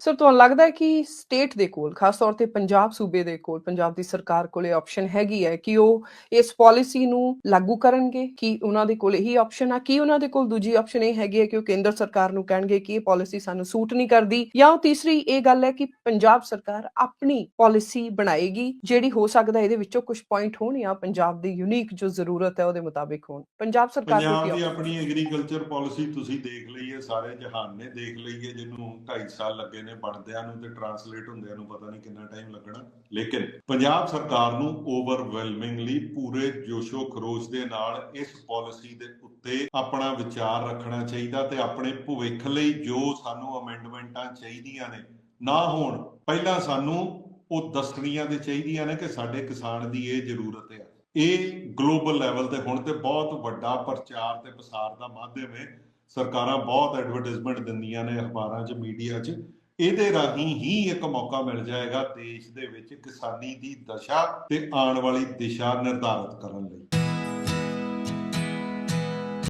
Sir ਤੁਹਾਨੂੰ ਲੱਗਦਾ ਹੈ ਕਿ ਸਟੇਟ ਦੇ ਕੋਲ ਖਾਸ ਤੌਰ ਤੇ ਪੰਜਾਬ ਸੂਬੇ ਦੇ ਕੋਲ ਪੰਜਾਬ ਦੀ ਸਰਕਾਰ ਕੋਲੇ ਆਪਸ਼ਨ ਹੈਗੀ ਹੈ ਕਿ ਉਹ ਇਸ ਪਾਲਿਸੀ ਨੂੰ ਲਾਗੂ ਕਰਨਗੇ? ਕਿ ਉਹਨਾਂ ਦੇ ਕੋਲ ਇਹੀ ਆਪਸ਼ਨ ਆ? ਕੀ ਉਹਨਾਂ ਦੇ ਕੋਲ ਦੂਜੀ ਆਪਸ਼ਨ ਇਹ ਹੈਗੀ ਹੈ ਕਿ ਉਹ ਕੇਂਦਰ ਸਰਕਾਰ ਨੂੰ ਕਹਿਣਗੇ ਕਿ ਇਹ ਪਾਲਿਸੀ ਸਾਨੂੰ ਸੂਟ ਨਹੀਂ ਕਰਦੀ? ਜਾਂ ਉਹ ਤੀਸਰੀ ਇਹ ਗੱਲ ਹੈ ਕਿ ਪੰਜਾਬ ਸਰਕਾਰ ਆਪਣੀ ਪਾਲਿਸੀ ਬਣਾਏਗੀ ਜਿਹੜੀ ਹੋ ਸਕਦਾ ਇਹਦੇ ਵਿੱਚੋਂ ਕੁਝ ਪੁਆਇੰਟ ਹੋਣ ਜਾਂ ਪੰਜਾਬ ਦੀ ਯੂਨੀਕ ਜੋ ਜ਼ਰੂਰਤ ਹੈ ਉਹਦੇ ਮੁਤਾਬਿਕ ਹੋਣ। ਪੰਜਾਬ ਸਰਕਾਰ ਪੰਜਾਬ ਦੀ ਆਪਣੀ ਐਗਰੀਕਲਚਰ ਪਾਲਿਸੀ ਤੁਸੀਂ ਦੇਖ ਲਈ ਹੈ ਸਾਰੇ ਜਹਾਨ ਨੇ ਦੇਖ ਲਈ ਹੈ ਜਿਹਨੂੰ 2.5 ਸਾਲ ਲੱਗੇ ਨੇ ਬਣਦਿਆਂ ਨੂੰ ਤੇ ਟਰਾਂਸਲੇਟ ਹੁੰਦਿਆਂ ਨੂੰ ਪਤਾ ਨਹੀਂ ਕਿੰਨਾ ਟਾਈਮ ਲੱਗਣਾ। ਲੇਕਿਨ ਪੰਜਾਬ ਸਰਕਾਰ ਨੂੰ ਓਵਰਵੈਲਮਿੰਗਲੀ ਪੂਰੇ ਜੋਸ਼ੋ ਖਰੋਸ਼ ਦੇ ਨਾਲ ਇਸ ਪਾਲਿਸੀ ਦੇ ਉੱਤੇ ਆਪਣਾ ਵਿਚਾਰ ਰੱਖਣਾ ਚਾਹੀਦਾ ਤੇ ਆਪਣੇ ਭਵਿੱਖ ਲਈ ਜੋ ਸਾਨੂੰ ਅਮੈਂਡਮੈਂਟਾਂ ਚਾਹੀਦੀਆਂ ਨੇ, ਨਾ ਹੋਣ, ਪਹਿਲਾਂ ਸਾਨੂੰ ਉਹ ਦੱਸਣੀਆਂ ਦੇ ਚਾਹੀਦੀਆਂ ਨੇ ਕਿ ਸਾਡੇ ਕਿਸਾਨ ਦੀ ਇਹ ਜ਼ਰੂਰਤ ਹੈ। ਇਹ ਗਲੋਬਲ ਲੈਵਲ ਤੇ ਹੁਣ ਤੇ ਬਹੁਤ ਵੱਡਾ ਪ੍ਰਚਾਰ ਤੇ ਪ੍ਰਸਾਰ ਦਾ ਮਾਧਿਅਮ ਹੈ। ਸਰਕਾਰਾਂ ਬਹੁਤ ਐਡਵਰਟਾਈਜ਼ਮੈਂਟ ਦਿੰਦੀਆਂ ਨੇ ਅਖਬਾਰਾਂ 'ਚ ਮੀਡੀਆ 'ਚ। ਇਹਦੇ ਰਾਹੀਂ ਹੀ ਇੱਕ ਮੌਕਾ ਮਿਲ ਜਾਏਗਾ ਦੇਸ਼ ਦੇ ਵਿੱਚ ਕਿਸਾਨੀ ਦੀ ਦਸ਼ਾ ਤੇ ਆਉਣ ਵਾਲੀ ਦਿਸ਼ਾ ਨਿਰਧਾਰਤ ਕਰਨ ਲਈ।